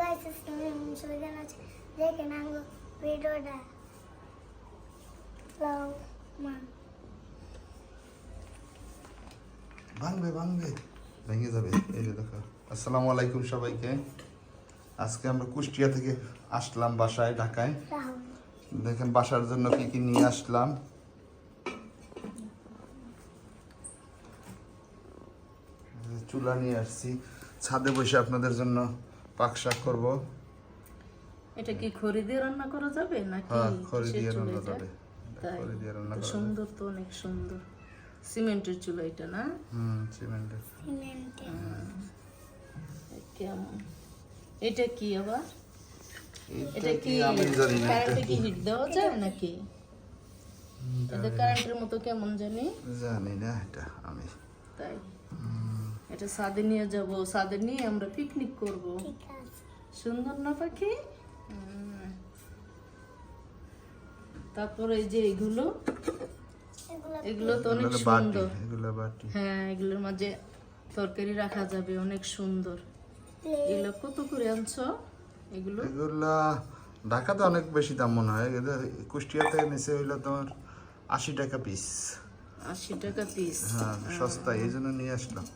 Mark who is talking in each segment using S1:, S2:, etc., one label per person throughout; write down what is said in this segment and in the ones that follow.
S1: Guys আসসালামু আলাইকুম আছে দেখেন আঙ্গো ভিডিওটা লাও মা
S2: ভাঙবে ভাঙবে। ভেঙে যাবে। এই যে দেখো। আসসালামু আলাইকুম সবাইকে। আজকে আমরা কুষ্টিয়া থেকে আসলাম বাসায় ঢাকায়। দেখেন বাসার জন্য কি কি নিয়ে আসলাম। চুলা নিয়ে আসছি। ছাদে বসে আপনাদের জন্য পাক শাক করব।
S3: এটা কি খড়ি দিয়ে রান্না করা যাবে নাকি
S2: হ্যাঁ খড়ি দিয়ে রান্না যাবে। খড়ি দিয়ে রান্না করা
S3: সুন্দর তো অনেক সুন্দর। সিমেন্টের চুলা এটা না?
S2: হুম সিমেন্টের।
S1: সিমেন্টে
S3: কেমন? এটা কি আবার?
S2: এটা কি আমি জানি না এটা কি
S3: কি? হিট দেওয়া যায় নাকি? এটা কারেন্টের মতো কেমন জানি?
S2: জানি না এটা আমি।
S3: তাই। এটা সাদে নিয়ে যাব। সাদে নিয়ে আমরা পিকনিক করব। সুন্দর না পাখি। তারপরে এই যে এগুলো
S1: এগুলো
S3: তো অনেক সুন্দর।
S2: এগুলো বাটি।
S3: হ্যাঁ এগুলোর মাঝে তরকারি রাখা যাবে অনেক সুন্দর। এগুলো কত করে আনছো? এগুলো?
S2: এগুলা ঢাকাতে অনেক বেশি দাম মনে হয়। এদের কুষ্টিয়াতে নিচে হইল তোমার আশি টাকা পিস
S3: আশি টাকা পিস
S2: হ্যাঁ সস্তায় এই জন্য নিয়ে আসলাম।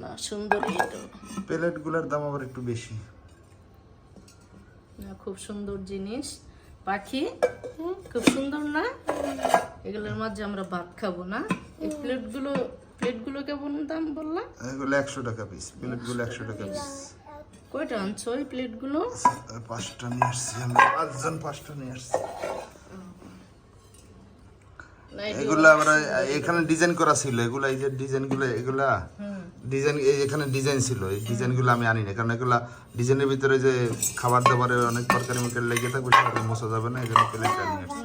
S3: না সুন্দর এটা
S2: প্লেটগুলোর দাম আবার একটু বেশি।
S3: না খুব সুন্দর জিনিস। পাখি খুব সুন্দর না? এগুলোর মাঝে আমরা ভাত খাব না। এই প্লেটগুলো প্লেটগুলো কেমন দাম বললাম?
S2: এগুলো একশো টাকা পিস প্লেটগুলো একশো টাকা পিস
S3: কয়টা আনছো এই প্লেটগুলো?
S2: পাঁচটা নিয়ে আসছি আমরা পাঁচজন পাঁচটা নিয়ে আসছি। এগুলা আমরা এখানে ডিজাইন করা ছিল এগুলা এই যে ডিজাইনগুলো এগুলা ডিজাইন এই এখানে ডিজাইন ছিল। এই ডিজাইনগুলো আমি আনি না কারণ এগুলা ডিজাইনের ভিতরে যে খাবার দাবারে অনেক তরকারি মরকারি লেগে থাকবে সেটা মোছা যাবে না এই জন্য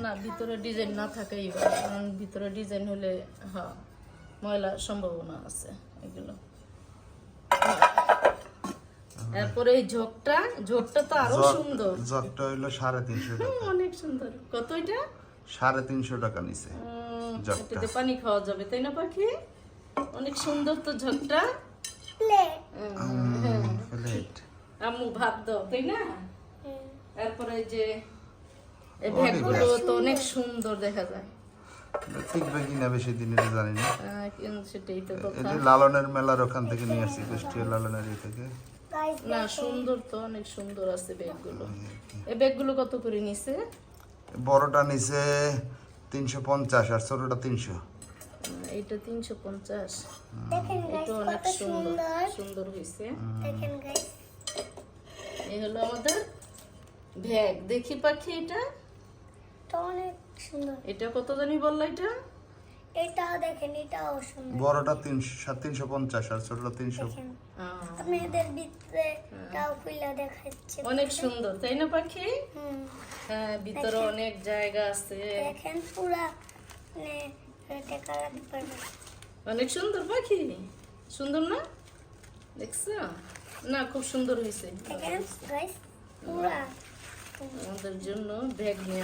S3: না ভিতরে ডিজাইন না থাকাই কারণ ভিতরে ডিজাইন হলে হ্যাঁ ময়লার সম্ভাবনা আছে এগুলো। তারপরে এই ঝোঁকটা ঝোঁকটা তো আরও সুন্দর।
S2: জগটা হইল সাড়ে তিনশো
S3: অনেক সুন্দর। কত এটা?
S2: সাড়ে তিনশো টাকা
S3: উম, পানি খাওয়া যাবে তাই না পাখি? অনেক সুন্দর তো ঝোঁকটা
S1: প্লেট
S2: প্লেট
S3: আম্মু ভাত দাও তাই না? তারপরে এই যে এই ব্যাগগুলো তো অনেক সুন্দর দেখা যায়।
S2: টিকবে কিনা বেশি দিন এটা জানি না।
S3: সেটাই তো কথা।
S2: লালনের মেলার ওখান থেকে নিয়ে কুষ্টিয়া লালনের ই থেকে।
S3: না সুন্দর তো অনেক সুন্দর আছে ব্যাগগুলো এই ব্যাগগুলো কত করে নিছে?
S2: বড়টা নিচে তিনশো পঞ্চাশ আর ছোটটা তিনশো।
S3: এইটা তিনশো পঞ্চাশ।
S1: দেখেন গাইস
S3: এটা অনেক
S1: কত
S3: সুন্দর
S1: সুন্দর।
S3: হয়েছে।
S1: দেখেন গাইস
S3: এই হলো আমাদের ব্যাগ। দেখি পাখি এটা।
S1: এটা অনেক সুন্দর।
S3: এটা কত জানি বললা এটা?
S1: এটাও দেখেন এটাও সুন্দর।
S2: বড়টা তিনশো তিনশো পঞ্চাশ আর ছোটটা তিনশো।
S1: দেখেন
S3: আহ,
S1: আপনাদের ভিতরে টাও খুলে দেখাচ্ছে।
S3: অনেক সুন্দর তাই না পাখি?
S1: হুম।
S3: হ্যাঁ ভিতরে অনেক জায়গা আছে।
S1: দেখেন পুরা মানে এটা
S3: অনেক সুন্দর পাখি। সুন্দর না? দেখছ? না খুব সুন্দর হয়েছে। আমাদের জন্য ব্যাগ নিয়ে